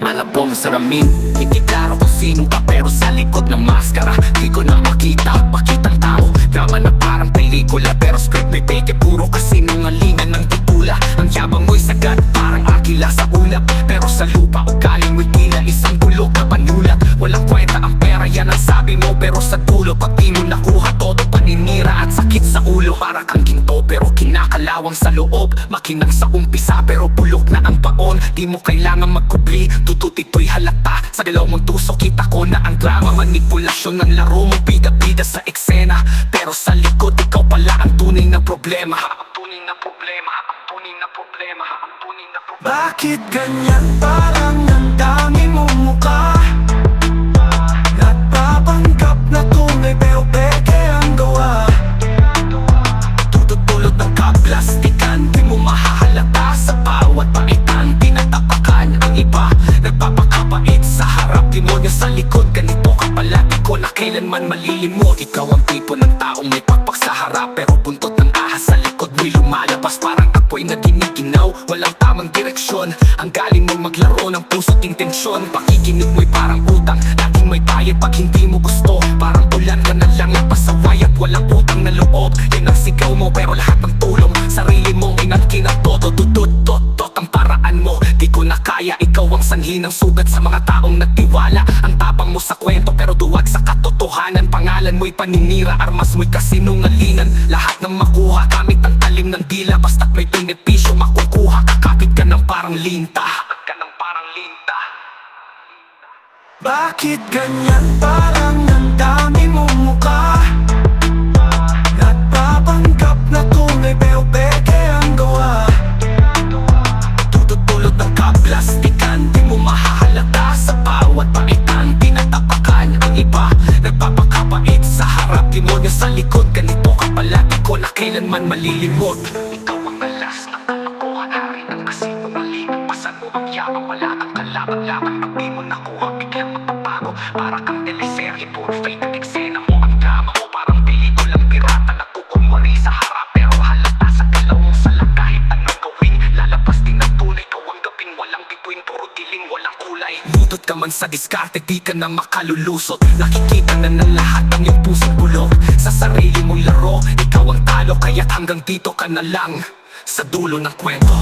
mong salamin Hindi klaro kung sino ka pero sa likod ng maskara Di ko na makita ang pakitang tao. Drama na parang pelikula pero script may peke Puro kasinungalingan ng titula. Ang yabang mo'y sagad parang akila sa ulap. Pero sa lupa o galing mo'y tila isang bulok na panulat Walang kwenta ang pera yan ang sabi mo Pero sa dulo pag di mo nakuha todo paninira at sakit sa ulo. Para kang ginto pero kinakalawang sa loob Makinang sa umpisa pero bulok na ang paon Di mo kailangan magkubli, tutut ito'y halata. Sa galaw mong tuso kita ko na ang drama. Manipulasyon ng laro mo, bida-bida sa eksena. Pero sa likod ikaw pala ang tunay na problema. Ang tunay na problema, ang tunay na problema, ang tunay na problema. Bakit ganyan? Parang Ganito ka pala Di ko na kailanman malilimot. Ikaw ang tipo ng taong may pakpak sa harap Pero buntot ng ahas sa likod mo'y lumalabas. Parang apoy na giniginaw Walang tamang direksyon. Ang galing mo maglaro ng puso't intensyon. Pakikinig mo'y parang utang Laging may bayad pag hindi mo gusto mga taong nagtiwala. Ang tapang mo sa kwento pero duwag sa katotohanan. Pangalan mo'y paninira Armas mo'y kasinungalingan. Lahat ng makuha gamit ang talim ng dila. Basta't may benepisyo makukuha. Kakapit ka ng parang linta. Kakapit ka ng parang linta. Bakit ganyan? Parang ang dami mong mukha. Nagpapanggap na tunay pero peke ang gawa. Tututulot ng kaplastikan Di mo mahahalata Demonyo sa likod Ganito ka pala. Di ko na kailanman malilimot Ikaw ang alas ng kalokohan Hari ng kasinungalingan Pasan mo ang yabang Wala kang kalaban-laban Mutot ka man sa diskarte Di ka na makalulusot. Nakikita na ng lahat Ang iyong pusong bulok. Sa sarili mong laro Ikaw ang talo Kaya't hanggang dito ka na lang Sa dulo ng kwento